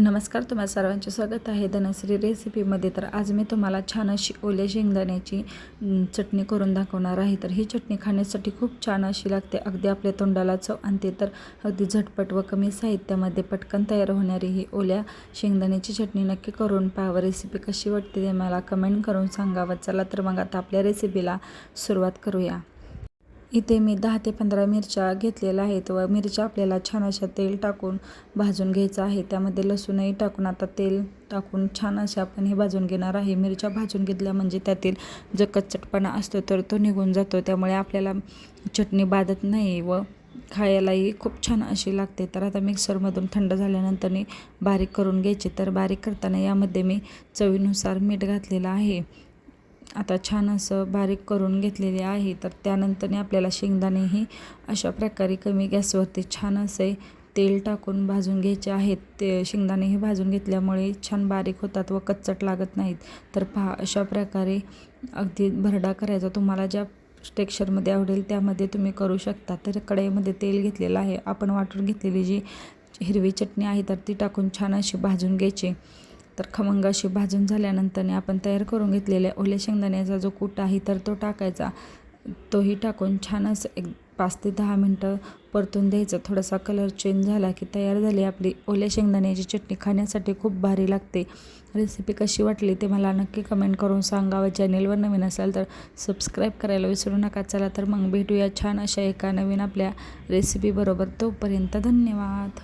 नमस्कार तुम्हाला सर्वांचे स्वागत आहे. धनश्री रेसिपीमध्ये तर आज मी तुम्हाला छान अशी ओल्या शेंगदाण्याची चटणी करून दाखवणार आहे. तर ही चटणी खाण्यासाठी खूप छान अशी लागते. अगदी आपल्या तोंडाला चव आणते. तर अगदी झटपट व कमी साहित्यामध्ये पटकन तयार होणारी ही ओल्या शेंगदाण्याची चटणी नक्की करून पाहावं रेसिपी कशी वाटते ते मला कमेंट करून सांगावं. चला तर मग आता आपल्या रेसिपीला सुरुवात करूया. इथे मी दहा ते पंधरा मिरच्या घेतलेल्या आहेत व मिरच्या आपल्याला छान अशा तेल टाकून भाजून घ्यायचं आहे. त्यामध्ये लसूणही टाकून आता तेल टाकून छान असे आपण हे भाजून घेणार आहे. मिरच्या भाजून घेतल्या म्हणजे त्यातील जो कच्चटपणा असतो तर तो निघून जातो. त्यामुळे आपल्याला चटणी बाधत नाही व खायलाही खूप छान अशी लागते. तर आता मिक्सरमधून थंड झाल्यानंतर बारीक करून घ्यायची. तर बारीक करताना यामध्ये मी चवीनुसार मीठ घातलेलं आहे. आता छान असं बारीक करून घेतलेले आहे तर त्यानंतर आपल्याला शेंगदाणेही अशा प्रकारे कमी गॅसवरती छान असे तेल टाकून भाजून घ्यायचे आहेत. ते शेंगदाणे हे भाजून घेतल्यामुळे छान बारीक होतात व कच्चट लागत नाहीत. तर पहा अशा प्रकारे अगदी भरडा करायचा तुम्हाला ज्या टेक्स्चरमध्ये आवडेल त्यामध्ये तुम्ही करू शकता. तर कढईमध्ये तेल घेतलेलं आहे. आपण वाटून घेतलेली जी हिरवी चटणी आहे तर ती टाकून छान अशी भाजून घ्यायची. तर खमंग अशी भाजून झाल्यानंतरने आपण तयार करून घेतलेल्या ओल्या शेंगदाण्याचा जो कूट आहे तर तो टाकायचा. तोही टाकून छान असं एक पाच ते दहा मिनटं परतून द्यायचं. थोडासा कलर चेंज झाला की तयार झाली आपली ओल्या शेंगदाण्याची चटणी. खाण्यासाठी खूप भारी लागते. रेसिपी कशी वाटली ते मला नक्की कमेंट करून सांगावं. चॅनेलवर नवीन असाल तर सबस्क्राईब करायला विसरू नका. चला तर मग भेटूया छान अशा एका नवीन आपल्या रेसिपीबरोबर तोपर्यंत धन्यवाद.